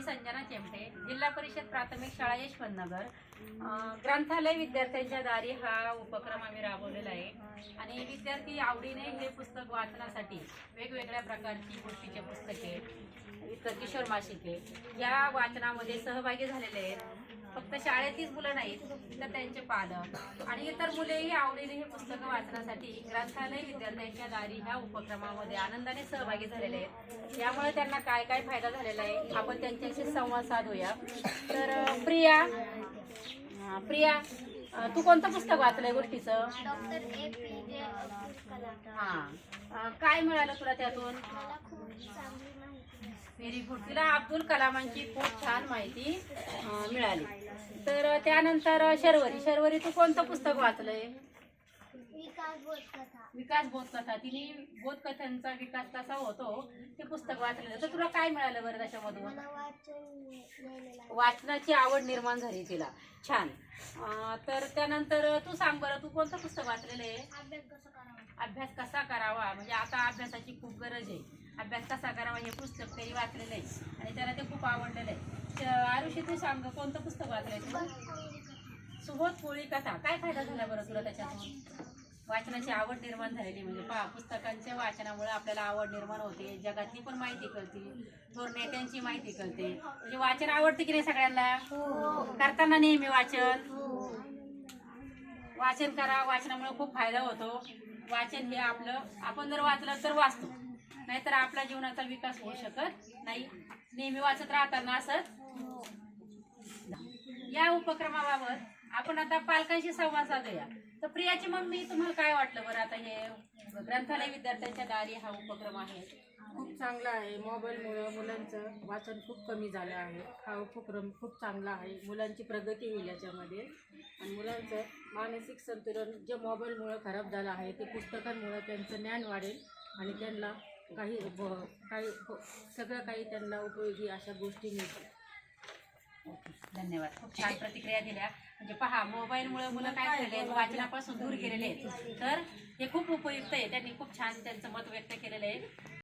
मी संजना चेमटे जिल्हा परिषद प्राथमिक शाळा यशवंतनगर. ग्रंथालय विद्यार्थ्यांच्या दारी हा उपक्रम आम्ही राबवलेला आहे. आणि विद्यार्थी आवडीने हे पुस्तक वाचनासाठी वेगवेगळ्या प्रकारची गोष्टीचे पुस्तके इतर किशोर मासिके या वाचनामध्ये सहभागी झालेले आहेत. फक्त शाळेतलीच मुलं नाहीत तर त्यांचे पालक. आणि इतर मुलेही आवडीने हे पुस्तकं वाचण्यासाठी ग्रंथालय विद्यार्थ्यांच्या दारी ह्या उपक्रमामध्ये आनंदाने सहभागी झालेले आहेत. यामुळे त्यांना काय काय फायदा झालेला आहे आपण त्यांच्याशी संवाद साधूया. तर प्रिया प्रिया तू कोणतं पुस्तक वाचलंय गोष्टीचं? हा. काय मिळालं तुला त्यातून? व्हेरी गुड तिला अब्दुल कलामांची खूप छान माहिती मिळाली. तर त्यानंतर शर्वरी. शर्वरी तू कोणतं पुस्तक वाचलंय? विकास बोधकथा. तिने बोधकथांचा विकास कसा होतो ते पुस्तक वाचलेलं. तर तुला काय मिळालं बरं त्याच्यामधून? वाचनाची आवड निर्माण झाली तिला. छान. तर त्यानंतर तू सांग बरं तू कोणतं पुस्तक वाचलेलं आहे? अभ्यास कसा करावा? म्हणजे आता अभ्यासाची खूप गरज आहे. अभ्यास कसा करावा हे पुस्तक तरी वाचलेलं आहे. आणि त्याला ते खूप आवडलेलं आहे. श- आरुषी तू सांग कोणतं पुस्तक वाचलंय सुबोध पोळी कथा. काय फायदा झाला बरं तुला त्याच्यातून? वाचनाची आवड निर्माण झालेली म्हणजे पहा पुस्तकांच्या वाचनामुळे आपल्याला आवड निर्माण होते जगातली पण माहिती कळते थोर नेत्यांची माहिती कळते. म्हणजे वाचन आवडते की नाही सगळ्यांना? करताना नेहमी वाचन. वाचन करा. वाचनामुळे खूप फायदा होतो. वाचन हे आपलं आपण जर वाचलं तर वाचतो. नाहीतर आपल्या जीवनाचा विकास होऊ शकत नाही. नेहमी वाचत राहताना असंच. या उपक्रमाबाबत आपण आता पालकांशी संवाद साधूया. तर प्रियाची मम्मी तुम्हाला काय वाटलं बरं आता हे ग्रंथालय विद्यार्थ्यांच्या दारी हा उपक्रम आहे? खूप चांगला आहे. मोबाईलमुळं मुलांचं वाचन खूप कमी झालं आहे. हा उपक्रम खूप चांगला आहे. मुलांची प्रगती होईल याच्यामध्ये. आणि मुलांचं मानसिक संतुलन जे मोबाईलमुळं खराब झालं आहे ते पुस्तकांमुळं त्यांचं ज्ञान वाढेल आणि त्यांना काही ब- काही सगळं काही त्यांना उपयोगी अशा गोष्टी मिळतील धन्यवाद. खूप छान प्रतिक्रिया दिल्या. म्हणजे पहा मोबाईलमुळे मुलं काय झाले? आहेत वाचनापासून दूर गेलेले आहेत. तर हे खूप उपयुक्त आहे. त्यांनी खूप छान त्यांचं मत व्यक्त केलेलं आहे.